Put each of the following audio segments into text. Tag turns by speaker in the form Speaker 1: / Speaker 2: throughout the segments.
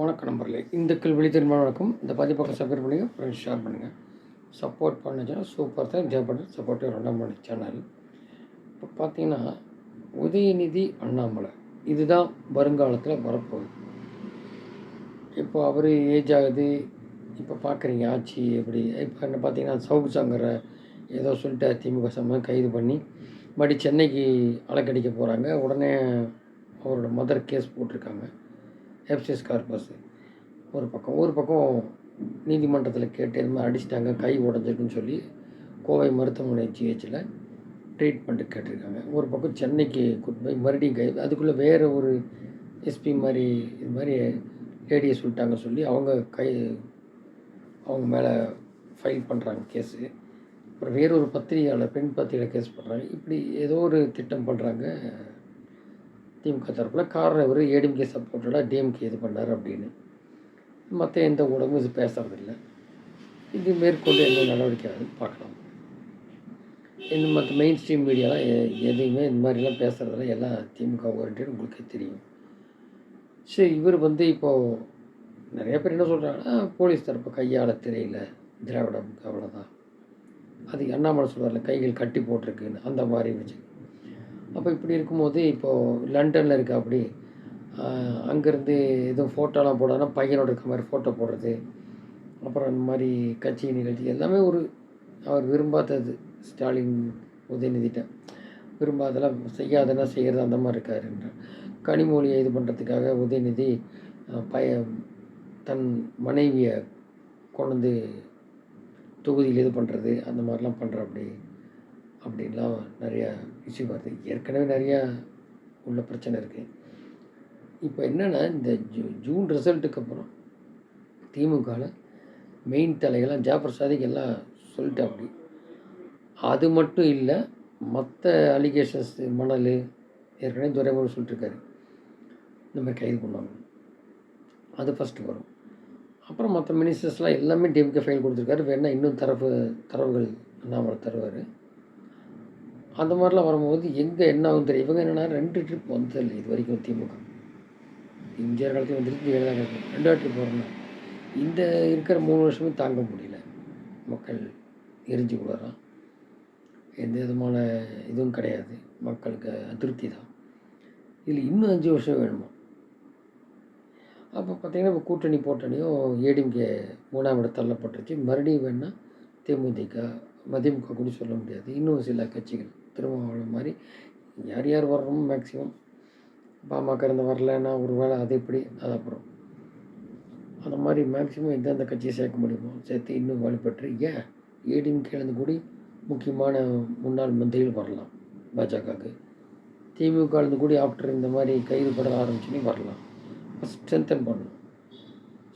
Speaker 1: வணக்கம் நம்பரில் இந்துக்கள் விழித்திரும்ப வணக்கம் இந்த பதிப்பக்கம் சப்ஸ்கிரைப் பண்ணுங்கள் ஃப்ரெண்ட்ஸ் ஷேர் பண்ணுங்கள் சப்போர்ட் பண்ணுச்சுன்னா சூப்பர் தான் ஜெயப்பட்டு சப்போர்ட்டு ரெண்டாம் மலை சேனல் இப்போ பார்த்தீங்கன்னா உதயநிதி அண்ணாமலை. இதுதான் வருங்காலத்தில் வரப்போகுது. இப்போ அவர் ஏஜ் ஆகுது. இப்போ பார்க்குறீங்க ஆட்சி எப்படி? இப்போ என்ன பார்த்தீங்கன்னா சவுக்கு சங்கரை ஏதோ சொல்லிட்டு திமுக சம்பந்தம் கைது பண்ணி மறுபடி சென்னைக்கு அலக்கடிக்க போகிறாங்க உடனே அவரோட மதர் கேஸ் போட்டிருக்காங்க. எஃப்சிஎஸ் கார்பஸ் ஒரு பக்கம். ஒரு பக்கம் நீதிமன்றத்தில் கேட்டு இது மாதிரி அடிச்சிட்டாங்க கை உடஞ்சிருக்குன்னு சொல்லி கோவை மருத்துவமனை ஜிஹெச்சில் ட்ரீட்மெண்ட்டு கேட்டிருக்காங்க. ஒரு பக்கம் சென்னைக்கு கூட்டு போய் மறுபடியும் கை அதுக்குள்ளே வேறு ஒரு எஸ்பி மாதிரி இது மாதிரி லேடியை சொல்லிட்டாங்க சொல்லி அவங்க கை அவங்க மேலே ஃபைல் பண்ணுறாங்க கேஸு அப்புறம் வேறொரு பத்திரிகையாளர் பெண் பத்திரிகையாளர் கேஸ் பண்ணுறாங்க இப்படி ஏதோ ஒரு திட்டம் பண்ணுறாங்க திமுக தரப்பில் காரணம் இவர் ஏடிஎம்கே சப்போர்ட்டடாக டிஎம்கே இது பண்ணார் அப்படின்னு. மற்ற எந்த ஊடகமும் இது பேசுறதில்ல. இது மேற்கொண்டு எந்த நடவடிக்கை ஆகுதுன்னு பார்க்கலாம். இந்த மற்ற மெயின் ஸ்ட்ரீம் மீடியாலாம் எதையுமே இந்த மாதிரிலாம் பேசுகிறதுல எல்லாம் திமுக ஓரியன்ட் உங்களுக்கே தெரியும். சரி இவர் வந்து இப்போது நிறைய பேர் என்ன சொல்கிறாங்கன்னா போலீஸ் தரப்பு கையாள தெரியல திராவிடம் அவ்வளோதான் அது அண்ணாமலை சொல்வார்ல கைகள் கட்டி போட்டிருக்குன்னு. அந்த மாதிரி வச்சு அப்போ இப்படி இருக்கும்போது இப்போது லண்டனில் இருக்க அப்படி அங்கேருந்து எதுவும் ஃபோட்டோலாம் போடாதுன்னா பையனோட இருக்க மாதிரி ஃபோட்டோ போடுறது அப்புறம் இந்த மாதிரி கட்சி நிகழ்ச்சி எல்லாமே ஒரு அவர் விரும்பாதது. ஸ்டாலின் உதயநிதிட்ட விரும்பாதெல்லாம் செய்யாதனா செய்கிறது அந்த மாதிரி இருக்காருன்ற கனிமொழியை இது பண்ணுறதுக்காக உதயநிதி பய தன் மனைவியை கொண்டு வந்து தொகுதியில் இது பண்ணுறது அந்த மாதிரிலாம் பண்ணுற அப்படி அப்படின்லாம் நிறையா இஷ்யூ வருது. ஏற்கனவே நிறையா உள்ள பிரச்சனை இருக்குது இப்போ என்னென்னா இந்த ஜூ ஜூன் ரிசல்ட்டுக்கு அப்புறம் திமுகவில் மெயின் தலைகள்லாம் ஜாபிரசாதிக்கு எல்லாம் சொல்லிட்டு அப்படி அது மட்டும் இல்லை மற்ற அலிகேஷன்ஸ் மணல் ஏற்கனவே துரைமுருகன் சொல்லிட்டுருக்காரு. இந்த மாதிரி கைது பண்ணுவாங்க அது ஃபஸ்ட்டு வரும். அப்புறம் மற்ற மினிஸ்டர்ஸ்லாம் எல்லாமே டிஎம்கே ஃபைல் கொடுத்துருக்காரு. வேணால் இன்னும் தரப்பு தரவுகள் அண்ணாமலை தருவார். அந்த மாதிரிலாம் வரும்போது எங்கே என்ன ஆகும் தெரியும் இவங்க என்னென்னா ரெண்டு ட்ரிப் வந்ததில்லை இது வரைக்கும் திமுக. எம்ஜிஆர் காலத்தையும் வந்துருக்கு ஏழாம் காலத்தில் ரெண்டாவது ட்ரிப் வரணும் இந்த இருக்கிற மூணு வருஷமே தாங்க முடியல. மக்கள் எரிஞ்சு விடுறான் எந்த விதமான இதுவும் கிடையாது. மக்களுக்கு அதிருப்தி தான். இதில் இன்னும் அஞ்சு வருஷம் வேணுமா? அப்போ பார்த்தீங்கன்னா இப்போ கூட்டணி போட்டணியும் ஏடிஎம்கே மூணாம் இடம் தள்ளப்பட்டுருச்சு மறுபடியும் வேணால் தேமுதிக மதிமுக கூட சொல்ல முடியாது. இன்னும் சில கட்சிகள் திருமாவளவன் மாதிரி யார் யார் வர்றோமோ மேக்சிமம் பாமக இருந்து வரலன்னா ஒரு வேளை அது எப்படி? அது அப்புறம். அந்த மாதிரி மேக்சிமம் எந்தெந்த கட்சியை சேர்க்க முடியுமோ சேர்த்து இன்னும் வலுப்பெற்று ஏன் ஏடிஎம்கே இருந்து கூடி முக்கியமான முன்னாள் மந்திரிகள் வரலாம். பாஜகவுக்கு. திமுக இருந்து கூடி ஆஃப்டர் இந்த மாதிரி கைது பட ஆரம்பிச்சுன்னு வரலாம். ஸ்ட்ரென்தன் பண்ணணும்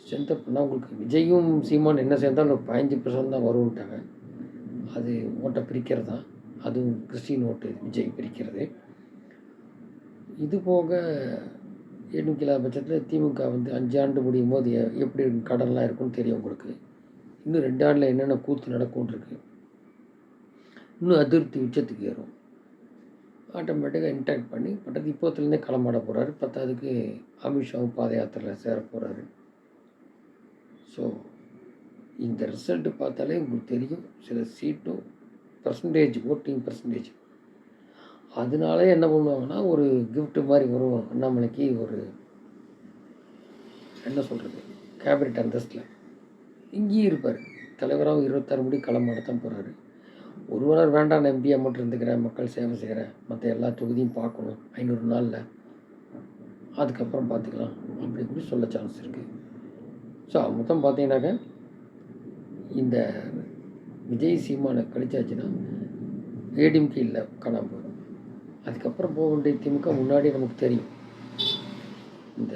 Speaker 1: ஸ்ட்ரென்தன் பண்ணால் உங்களுக்கு விஜயும் சீமான் என்ன சேர்ந்தாலும் ஒரு பதினஞ்சு பர்சன்ட் தான் வரும்ட்டாங்க அது ஓட்டை பிரிக்கிறது? தான் அதுவும் கிறிஸ்டின் ஓட்டு விஜய் பிரிக்கிறது. இது போக எண்ணிக்கையில்லாத பட்சத்தில் திமுக வந்து அஞ்சு ஆண்டு முடியும் போது எப்படி இருக்கும், கடன்லாம் இருக்கும்னு தெரியும் உங்களுக்கு. இன்னும் ரெண்டு ஆண்டில் என்னென்ன கூத்து நடக்கும்னு இருக்கு. இன்னும் அதிருப்தி உச்சத்துக்கு ஏறும். ஆட்டோமேட்டிக்காக இன்டாக்ட் பண்ணி பட்டது இப்போத்துலேருந்தே களமாட போகிறாரு பத்தாவதுக்கு அமித்ஷாவும் பாத யாத்திரையில் சேர போகிறாரு ஸோ இந்த ரிசல்ட்டு பார்த்தாலே உங்களுக்கு தெரியும். சில சீட்டும் பர்சன்டேஜ் ஓட்டிங் பர்சன்டேஜ் அதனாலே என்ன பண்ணுவாங்கன்னா ஒரு கிஃப்ட்டு மாதிரி வரும். அண்ணாமலைக்கு ஒரு என்ன சொல்கிறது கேபினட் அந்தஸ்தில். இங்கேயும் இருப்பார். தலைவராகவும் இருபத்தாறு முடி களமாட தான் போகிறாரு ஒருவனர் வேண்டாம் எம்பியாக மட்டும் இருந்துக்கிறேன் மக்கள் சேவை செய்கிறேன் மற்ற எல்லா தொகுதியும் பார்க்கணும். ஐநூறு நாளில். அதுக்கப்புறம் பார்த்துக்கலாம். அப்படி கூட சொல்ல சான்ஸ் இருக்குது ஸோ மொத்தம் பார்த்தீங்கன்னாக்க இந்த விஜய் சீமானை கழிச்சாச்சுன்னா ஏடிஎம்கே இல்லை காணாமல் போயிடும். அதுக்கப்புறம் போக வேண்டிய திமுக முன்னாடி நமக்கு தெரியும். இந்த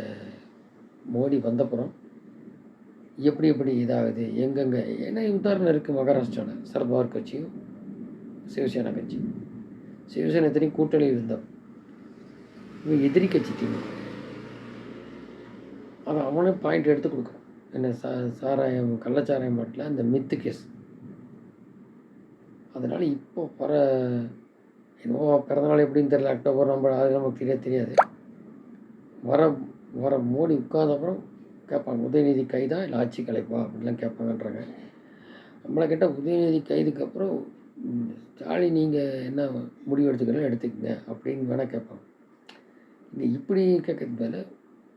Speaker 1: மோடி வந்தப்புறம் எப்படி எப்படி இதாகுது எங்கெங்கே ஏன்னா உதாரணம் இருக்குது மகாராஷ்டிராவில் சரத்பவார் கட்சியும் சிவசேனா கட்சி சிவசேனா எத்தனையும் கூட்டணி இருந்தோம் இவன் எதிரி கட்சி திமுக. அவன் அவனே பாயிண்ட் எடுத்து கொடுக்குறான். என்ன சா சாராயம் கள்ளச்சாராயம் பாட்டில் அந்த மித்து கேஸ் அதனால் இப்போ வர என்னவோ பிறந்தநாள் எப்படின்னு தெரியல அக்டோபர் நவம்பர் அது நமக்கு தெரிய தெரியாது. வர வர மோடி உட்கார்ந்த அப்புறம் கேட்பாங்க உதயநிதி கைதா இல்லை ஆட்சி கலைப்பா? அப்படிலாம் கேட்பாங்கன்றாங்க. நம்மளை கேட்டால் உதயநிதி கைதுக்கு அப்புறம் ஸ்டாலின் நீங்கள் என்ன முடிவு எடுத்துக்கலாம் எடுத்துக்கங்க அப்படின்னு வேணால் கேட்பாங்க. இந்த இப்படி கேட்கறது மேலே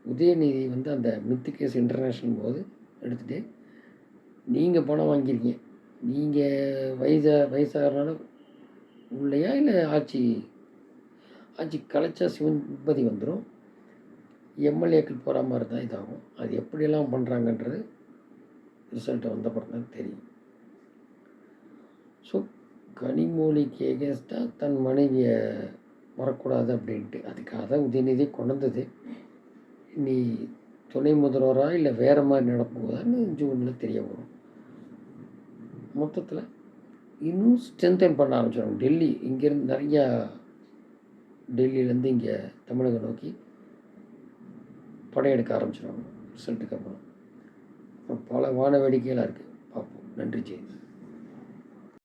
Speaker 1: உதயநிதி வந்து அந்த மித்து கேஸ் இன்டர்நேஷ்னல் போது எடுத்துகிட்டு நீங்கள் பணம் வாங்கியிருக்கீங்க. நீங்கள் வயசா வயசாகிறனால உள்ளையா இல்லை ஆட்சி ஆட்சி கலைச்சா சிவன்பதி வந்துடும் எம்எல்ஏக்கள் போகிற மாதிரி தான் இதாகும். அது எப்படியெல்லாம் பண்ணுறாங்கன்றது ரிசல்ட் வந்த தான் தெரியும். ஸோ கனிமொழிக்கு எகேன்ஸ்டாக தன் மனைவியை வரக்கூடாது அப்படின்ட்டு அதுக்காக தான் உதயநிதி கொண்டது நீ துணை முதல்வரா இல்லை வேறு மாதிரி நடப்போகுதான்னு ஜூனில் தெரிய வரும் மொத்தத்தில் இன்னும் ஸ்ட்ரென்தன் பண்ண ஆரம்பிச்சிடும் டெல்லி இங்கேருந்து நிறையா டெல்லியிலேருந்து இங்கே தமிழகம் நோக்கி படையெடுக்க ஆரம்பிச்சிடுவாங்க ரிசல்ட்டுக்கு அப்புறம் அப்புறம். பல வான வேடிக்கையெல்லாம் இருக்குது பார்ப்போம். நன்றி ஜெயந்த்